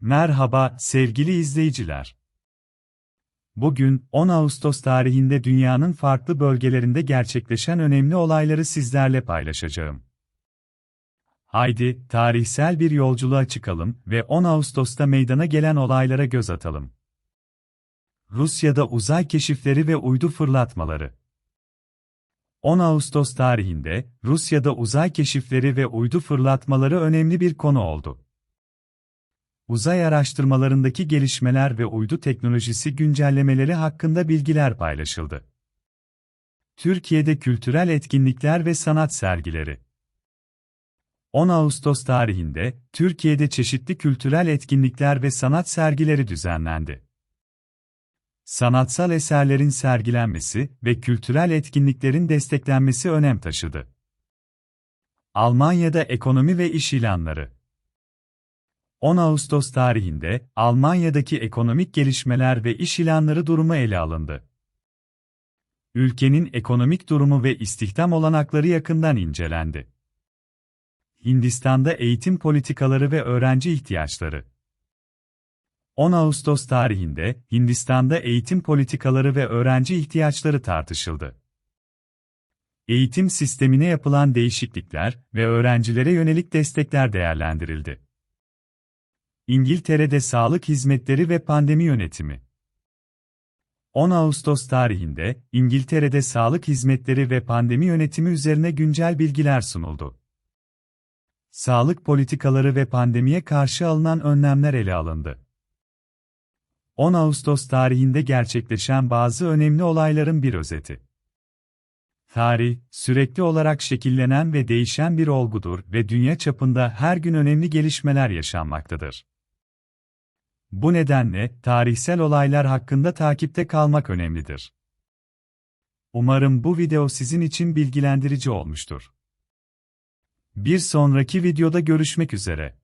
Merhaba sevgili izleyiciler. Bugün 10 Ağustos tarihinde dünyanın farklı bölgelerinde gerçekleşen önemli olayları sizlerle paylaşacağım. Haydi tarihsel bir yolculuğa çıkalım ve 10 Ağustos'ta meydana gelen olaylara göz atalım. Rusya'da uzay keşifleri ve uydu fırlatmaları. 10 Ağustos tarihinde Rusya'da uzay keşifleri ve uydu fırlatmaları önemli bir konu oldu. Uzay araştırmalarındaki gelişmeler ve uydu teknolojisi güncellemeleri hakkında bilgiler paylaşıldı. Türkiye'de kültürel etkinlikler ve sanat sergileri. 10 Ağustos tarihinde Türkiye'de çeşitli kültürel etkinlikler ve sanat sergileri düzenlendi. Sanatsal eserlerin sergilenmesi ve kültürel etkinliklerin desteklenmesi önem taşıdı. Almanya'da ekonomi ve iş ilanları 10 Ağustos tarihinde Almanya'daki ekonomik gelişmeler ve iş ilanları durumu ele alındı. Ülkenin ekonomik durumu ve istihdam olanakları yakından incelendi. Hindistan'da eğitim politikaları ve öğrenci ihtiyaçları. 10 Ağustos tarihinde Hindistan'da eğitim politikaları ve öğrenci ihtiyaçları tartışıldı. Eğitim sistemine yapılan değişiklikler ve öğrencilere yönelik destekler değerlendirildi. İngiltere'de sağlık hizmetleri ve pandemi yönetimi. 10 Ağustos tarihinde İngiltere'de sağlık hizmetleri ve pandemi yönetimi üzerine güncel bilgiler sunuldu. Sağlık politikaları ve pandemiye karşı alınan önlemler ele alındı. 10 Ağustos tarihinde gerçekleşen bazı önemli olayların bir özeti. Tarih, sürekli olarak şekillenen ve değişen bir olgudur ve dünya çapında her gün önemli gelişmeler yaşanmaktadır. Bu nedenle tarihsel olaylar hakkında takipte kalmak önemlidir. Umarım bu video sizin için bilgilendirici olmuştur. Bir sonraki videoda görüşmek üzere.